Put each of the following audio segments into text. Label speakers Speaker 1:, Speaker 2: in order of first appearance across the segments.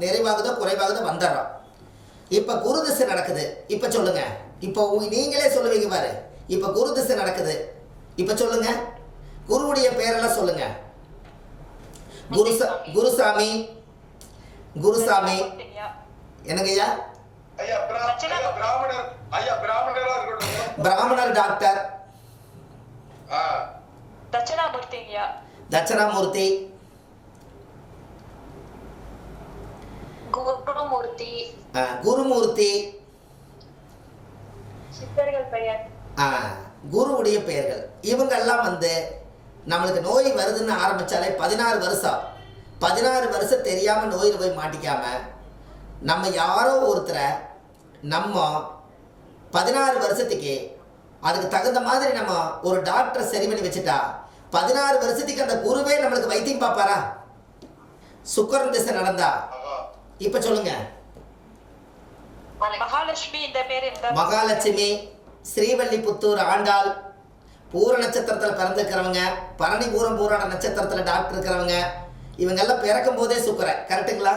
Speaker 1: நிறைவாகுதோ குறைவாகுதோ வந்துடுறோம். இப்போ குரு திசை நடக்குது. இப்போ சொல்லுங்க. இப்போ நீங்களே சொல்லுவீங்க பாரு. இப்போ குரு திசை நடக்குது. இப்போ சொல்லுங்க. குருவுடைய பேரெல்லாம் சொல்லுங்க. குருசா குருசாமி குருசாமி. என்னங்கய்யா
Speaker 2: ஐயா? பிரா- ஐயா, பிராமணர்
Speaker 1: டாக்டர். தட்சணாமூர்த்தி.
Speaker 3: குருமூர்த்தி.
Speaker 1: குருவுடைய பெயர்கள். இவங்கெல்லாம் வந்து நம்மளுக்கு நோய் வருதுன்னு ஆரம்பிச்சாலே பதினாறு வருஷம். பதினாறு வருஷம் தெரியாமல் நோயில் போய் மாட்டிக்காம நம்ம யாரோ ஒருத்தரை நம்ம பதினாறு வருஷத்துக்கு அதுக்கு தகுந்த மாதிரி நம்ம ஒரு டாக்டரை சரி பண்ணி வச்சுட்டா பதினாறு வருஷத்துக்கு அந்த குருவே நம்மளுக்கு வைத்தியம் பார்ப்பாரா? சுக்கரன் திசை நடந்தா. இப்போ சொல்லுங்க.
Speaker 4: மகாலட்சுமி இந்த பேர்
Speaker 1: மகாலட்சுமி ஸ்ரீவல்லிபுத்தூர் ஆண்டாள் பூர நட்சத்திரத்தில் பிறந்திருக்கிறவங்க பரணி பூரம் பூராட நட்சத்திரத்தில் டாக்டர் இருக்கிறவங்க இவங்கெல்லாம் பிறக்கும் போதே சுக்கரை கரெக்டுங்களா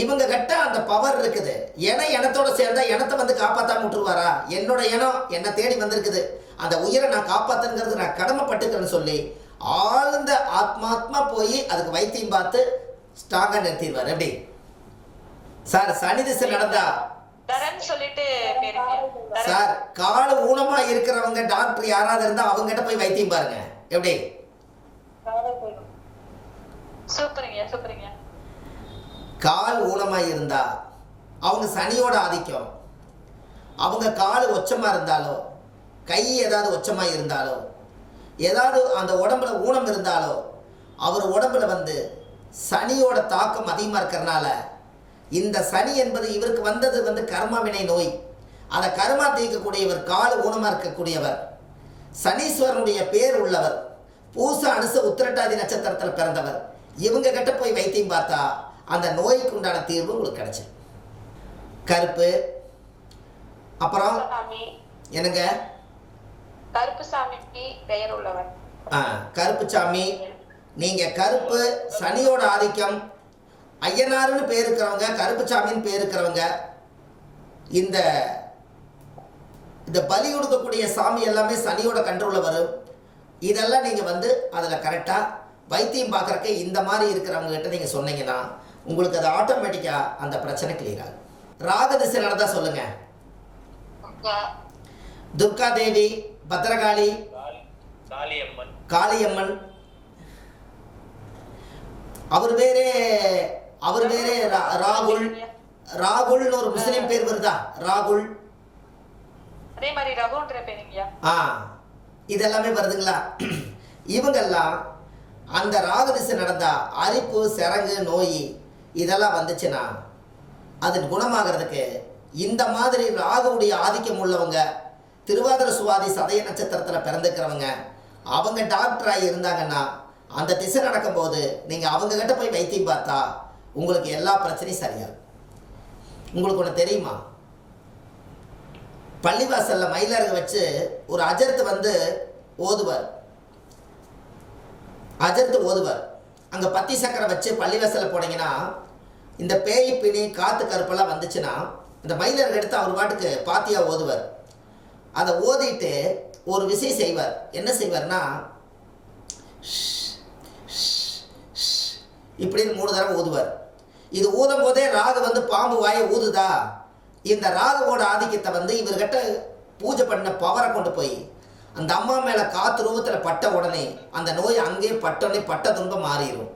Speaker 1: இவங்க கிட்ட அந்த பவர் இருக்குது. ஏன்னா இனத்தோட சேர்ந்தா இனத்தை வந்து காப்பாத்தாம விட்டுருவாரா? என்னோட இனம் என்னை தேடி வந்திருக்குது. அந்த உயிரை நான் காப்பாத்துங்கிறது நான் கடமைப்பட்டுக்கிறேன்னு சொல்லி ஆழ்ந்த ஆத்மாத்மா போய் அதுக்கு வைத்தியம் பார்த்து ஸ்ட்ராங்கா நிறுத்திடுவார். எப்படி? சார் சனி திசை நடந்தா? சார். கால் ஊனமா இருக்கிறவங்க டாக்டர் யாராவது இருந்தா அவங்ககிட்ட போய் வைத்தியம் பாருங்க. எப்படி? கால் ஊனமா இருந்தா அவங்க சனியோட ஆதிக்கம். அவங்க கால் ஒச்சமா இருந்தாலோ கை ஏதாவது ஒச்சமா இருந்தாலோ ஏதாவது அந்த உடம்புல ஊனம் இருந்தாலோ அவர் உடம்புல வந்து சனியோட தாக்கம் அதிகமாக இருக்கிறனால இந்த சனி என்பது இவருக்கு வந்தது வந்து கர்ம வினை நோய். அதை கர்மா தீர்க்கக்கூடியவர் கால் ஊனமாக இருக்கக்கூடியவர். சனீஸ்வரனுடைய பேர் உள்ளவர். பூச அனுச உத்திரட்டாதி நட்சத்திரத்தில் பிறந்தவர். இவங்க கிட்ட போய் வைத்தியம் பார்த்தா அந்த நோய்க்கு உண்டான தீர்வு உங்களுக்கு கிடைச்சிடும் கருப்பு அப்புறம் என்னங்க?
Speaker 3: கருப்பு சாமி
Speaker 1: நீங்கள் கருப்பு சனியோட ஆதிக்கம் ஐயனாருன்னு பேர் இருக்கிறவங்க கருப்புச்சாமின்னு பேர் இருக்கிறவங்க இந்த இந்த பலி கொடுக்கக்கூடிய சாமி எல்லாமே சனியோட கண்ட்ரோலில் வரும். இதெல்லாம் நீங்கள் வந்து அதில் கரெக்டாக வைத்தியம் பார்க்குறக்கு இந்த மாதிரி இருக்கிறவங்க கிட்ட நீங்கள் சொன்னீங்கன்னா உங்களுக்கு அது ஆட்டோமேட்டிக்காக அந்த பிரச்சனை கிளியர் ஆகும். ராகதிசை நடந்தா சொல்லுங்கள் துர்கா. தேவி பத்ரகாளி
Speaker 5: காளியம்மன்.
Speaker 1: காளியம்மன். அவர் பேரே அவர் பேரே ராகுல். ராகுல்னு ஒரு முஸ்லீம் பேர் வருதா? ராகுல்.
Speaker 4: அதே மாதிரி ரகுன்ற பேருங்கய்யா
Speaker 1: ஆ இதெல்லாமே வருதுங்களா? இவங்கெல்லாம் அந்த ராகதிசை நடந்தா அரிப்பு சிறங்கு நோய் இதெல்லாம் வந்துச்சுன்னா அது குணமாகிறதுக்கு இந்த மாதிரி ராகுவுடைய ஆதிக்கம் உள்ளவங்க திருவாதிர சுவாதி சதய நட்சத்திரத்தில் பிறந்துக்கிறவங்க அவங்க டாக்டராக இருந்தாங்கன்னா அந்த திசை நடக்கும்போது நீங்கள் அவங்க கிட்ட போய் வைத்தியம் பார்த்தா உங்களுக்கு எல்லா பிரச்சனையும் சரியாகும். உங்களுக்கு ஒன்று தெரியுமா? பள்ளிவாசல்ல மயிலாருங்க வச்சு ஒரு அஜர்த்து வந்து ஓதுவார். அஜர்த்து ஓதுவார். அங்கே பத்தி சக்கரை வச்சு பள்ளிவாசலில் போனீங்கன்னா இந்த பேய் பிணி காற்று கருப்பெல்லாம் வந்துச்சுன்னா இந்த மயிலருக்கு எடுத்து அவர் பாட்டுக்கு பாத்தியா ஓதுவார். அதை ஓதிட்டு ஒரு விஷயம் செய்வார். என்ன செய்வார்னா இப்படின்னு மூணு தடவை ஓதுவார். இது ஊதும் போதே ராகு வந்து பாம்பு வாயை ஊதுதா? இந்த ராகுவோட ஆதிக்கத்தை வந்து இவர்கிட்ட பூஜை பண்ண பவரை கொண்டு போய் அந்த அம்மா மேலே காத்து ரூபத்தில் பட்ட உடனே அந்த நோய் அங்கேயே பட்டோடனே பட்ட துன்பம் மாறிடும்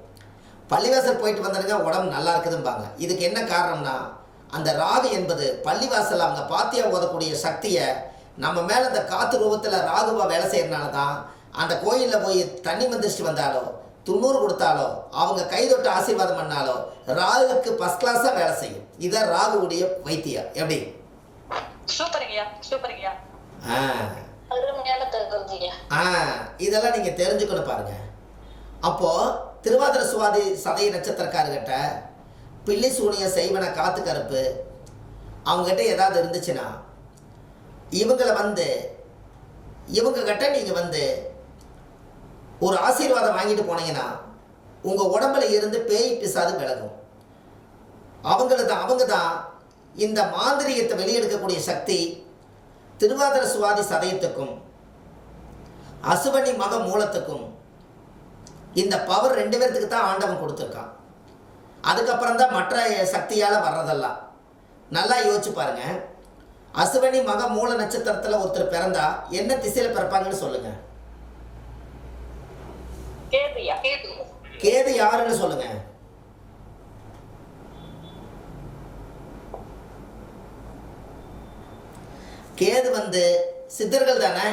Speaker 1: பள்ளிவாசல் போயிட்டு வந்தனுங்க உடம்பு நல்லா இருக்குதும்பாங்க. இதுக்கு என்ன காரணம்னா அந்த ராகு என்பது பள்ளிவாசல் அவங்க பாத்தியா ஓதக்கூடிய சக்தியை நம்ம மேலே அந்த காத்து ரூபத்தில் ராகுவாக வேலை செய்யறனால தான் அந்த கோயிலில் போய் தண்ணி மந்திரிச்சிட்டு வந்தாலோ துண்ணூறு கொடுத்தாலோ அவங்க கைதொட்டு ஆசீர்வாதம் பண்ணாலோ ராகுக்கு ஃபஸ்ட் கிளாஸாக வேலை செய்யும். இதான் ராகுவுடைய வைத்தியம். எப்படி? இதெல்லாம் நீங்கள் தெரிஞ்சுக்கணும் பாருங்க. அப்போது திருவாதிர சுவாதி சதய நட்சத்திரக்காரர்கிட்ட பில்லி சூனிய செய்வன காத்து கருப்பு அவங்ககிட்ட ஏதாவது இருந்துச்சுன்னா இவங்களை வந்து இவங்க கிட்ட நீங்கள் வந்து ஒரு ஆசீர்வாதம் வாங்கிட்டு போனீங்கன்னா உங்கள் உடம்புல இருந்து பேய் பிசாது விலகும். அவங்கள தான் அவங்க தான் இந்த மாந்திரிகத்தை வெளியெடுக்கக்கூடிய சக்தி திருவாதிர சுவாதி சதயத்துக்கும் அசுவனி மக மூலத்துக்கும் இந்த பவர் ரெண்டு பேர்த்துக்கு தான் ஆண்டவன் கொடுத்துருக்கான். அதுக்கப்புறம் தான் மற்ற சக்தியால் வர்றதெல்லாம். நல்லா யோசிச்சு பாருங்க. அசுவனி மக மூல நட்சத்திரத்தில் ஒருத்தர் பிறந்தா என்ன திசையில் பிறப்பாங்கன்னு
Speaker 3: சொல்லுங்கள் கேது
Speaker 1: கேது. யாருன்னு சொல்லுங்க. கேது வந்து சித்தர்கள் தானே?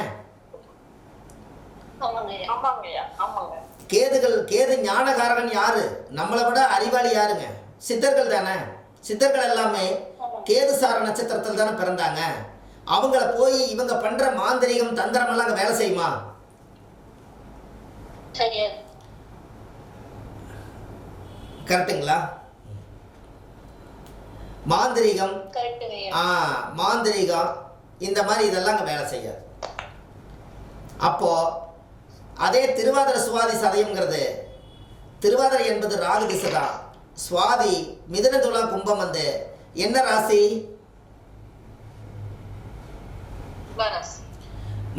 Speaker 1: கேதுகள் கேது ஞானகாரகன் யாரு? நம்மளை விட அறிவாளி யாருங்க? சித்தர்கள் தானே. சித்தர்கள் எல்லாமே கேது சார நட்சத்திரத்தில் தானே பிறந்தாங்க. அவங்கள போய் இவங்க பண்ற மாந்திரிகம் தந்திரம் எல்லாம் அங்க வேலை செய்யுமா? கரெக்டுங்களா? மாந்திரிகம் ஆ மாந்திரிகம் இந்த மாதிரி இதெல்லாம் அங்கே வேலை செய்யாது. அப்போ அதே திருவாதிர சுவாதி சதயம்ங்கிறது திருவாதிரை என்பது ராகு திசை தான். சுவாதி மிதுன துலாம் கும்பம் வந்து என்ன ராசி.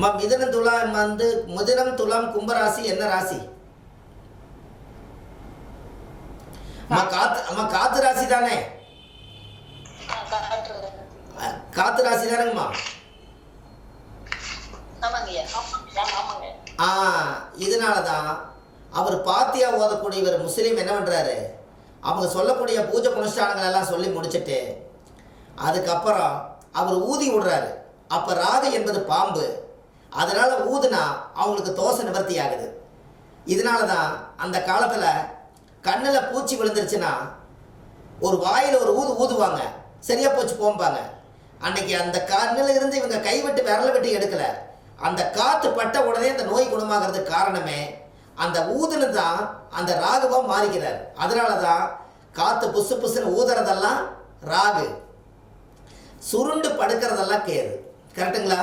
Speaker 1: ம மிதுன துலாம் வந்து மிதுனம் துலாம் கும்ப ராசி என்ன ராசி? அம்மா காத்து அம்மா காத்து ராசி தானே? காத்து ராசி தானேங்கம்மா? ஆ இதனால தான் அவர் பாத்தியா ஓதக்கூடிய இவர் முஸ்லீம் என்ன பண்ணுறாரு அவங்க சொல்லக்கூடிய பூஜை புனஸ்தானங்கள் எல்லாம் சொல்லி முடிச்சிட்டு அதுக்கப்புறம் அவர் ஊதி விடுறாரு. அப்போ ராகு என்பது பாம்பு. அதனால் ஊதுனா அவங்களுக்கு தோசை நிவர்த்தி ஆகுது இதனால தான் அந்த காலத்தில் கண்ணில் பூச்சி விழுந்துருச்சுன்னா ஒரு வாயில் ஒரு ஊது ஊதுவாங்க. சரியாக போச்சு போம்பாங்க. அன்னைக்கு அந்த கண்ணில் இருந்து இவங்க கைவிட்டு விரல விட்டு எடுக்கலை. அந்த காற்று பட்ட உடனே அந்த நோய் குணமாகிறதுக்கு காரணமே அந்த ஊதுனு தான் அந்த ராகுவாக மாறிக்கிறார் அதனால தான் காற்று புசு புசுன்னு ஊதுறதெல்லாம் ராகு. சுருண்டு படுக்கிறதெல்லாம் கேது. கரெக்டுங்களா?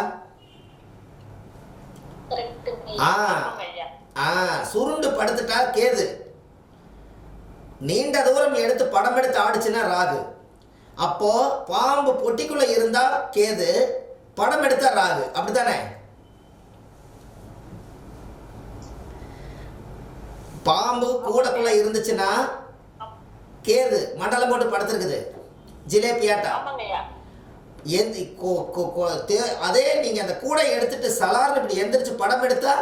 Speaker 1: ஆ. ஆ சுருண்டு படுத்துட்டா கேது. நீண்ட தூரம் எடுத்து படம் எடுத்து ஆடுச்சுன்னா ராகு. அப்போ பாம்பு பொட்டிக்குள்ள இருந்தா கேது படம் எடுத்தா ராகு. அப்படித்தானே? பாம்பு கூடக்குள்ள இருந்துச்சுன்னா கேது மண்டலம் போட்டு படுத்திருக்குது. ஜிலேபியாட்டா? அதே நீங்க அந்த கூடை எடுத்துட்டு சலார்னு இப்படி எந்திரிச்சு படம் எடுத்தா?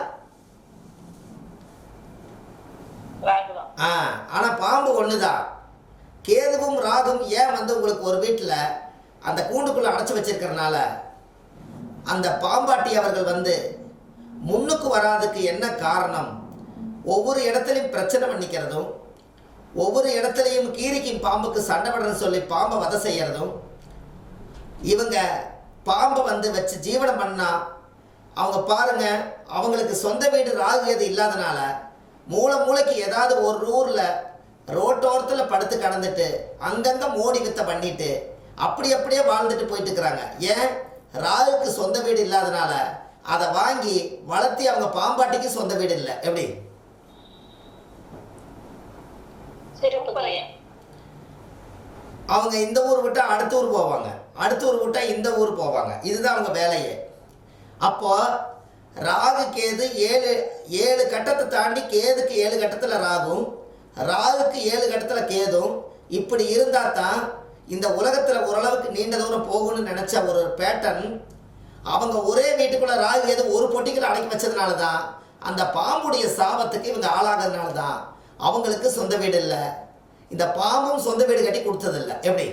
Speaker 1: ஆ ஆனால் பாம்பு ஒன்று தான் கேதுவும் ராகும் ஏன் வந்து உங்களுக்கு ஒரு வீட்டில் அந்த கூண்டுக்குள்ளே அடைச்சி வச்சிருக்கறனால? அந்த பாம்பாட்டி அவர்கள் வந்து முன்னுக்கு வராதுக்கு என்ன காரணம்? ஒவ்வொரு இடத்துலையும் பிரச்சனை பண்ணிக்கிறதும் ஒவ்வொரு இடத்துலையும் கீரிக்கும் பாம்புக்கு சண்டை விடுறதுன்னு சொல்லி பாம்பை வதை செய்யறதும் இவங்க பாம்பை வந்து வச்சு ஜீவனம் பண்ணா அவங்க பாருங்க அவங்களுக்கு சொந்த வீடு ராகு எது இல்லாதனால மூளை மூளைக்கு ஏதாவது ஒரு ஊரில் ரோட்டோரத்தில் படுத்து கடந்துட்டு அங்கங்கே மோடி வித்தை பண்ணிட்டு அப்படி அப்படியே வாழ்ந்துட்டு போயிட்டு இருக்கிறாங்க ஏன்? ராகுக்கு சொந்த வீடு இல்லாதனால அதை வாங்கி வளர்த்தி அவங்க பாம்பாட்டிக்கு சொந்த வீடு இல்லை. எப்படி? அவங்க இந்த ஊர் விட்டா அடுத்த ஊர் போவாங்க. அடுத்த ஊர் விட்டா இந்த ஊர் போவாங்க. இதுதான் அவங்க வேலையே. அப்போ ராகு கேது ஏழு ஏழு கட்டத்தை தாண்டி கேதுக்கு ஏழு கட்டத்தில் ராகும் ராகுக்கு ஏழு கட்டத்தில் கேதும் இப்படி இருந்தால் தான் இந்த உலகத்தில் ஓரளவுக்கு நீண்ட தூரம் போகணும்னு நினச்ச ஒரு பேட்டர்ன் அவங்க ஒரே வீட்டுக்குள்ள ராகு கேது ஒரு பொட்டிக்குள்ள அடக்கி வச்சதுனால தான் அந்த பாம்புடைய சாபத்துக்கு இவங்க ஆளாகிறதுனால தான் அவங்களுக்கு சொந்த வீடு இல்லை. இந்த பாம்பும் சொந்த வீடு கட்டி கொடுத்ததில்ல. எப்படி?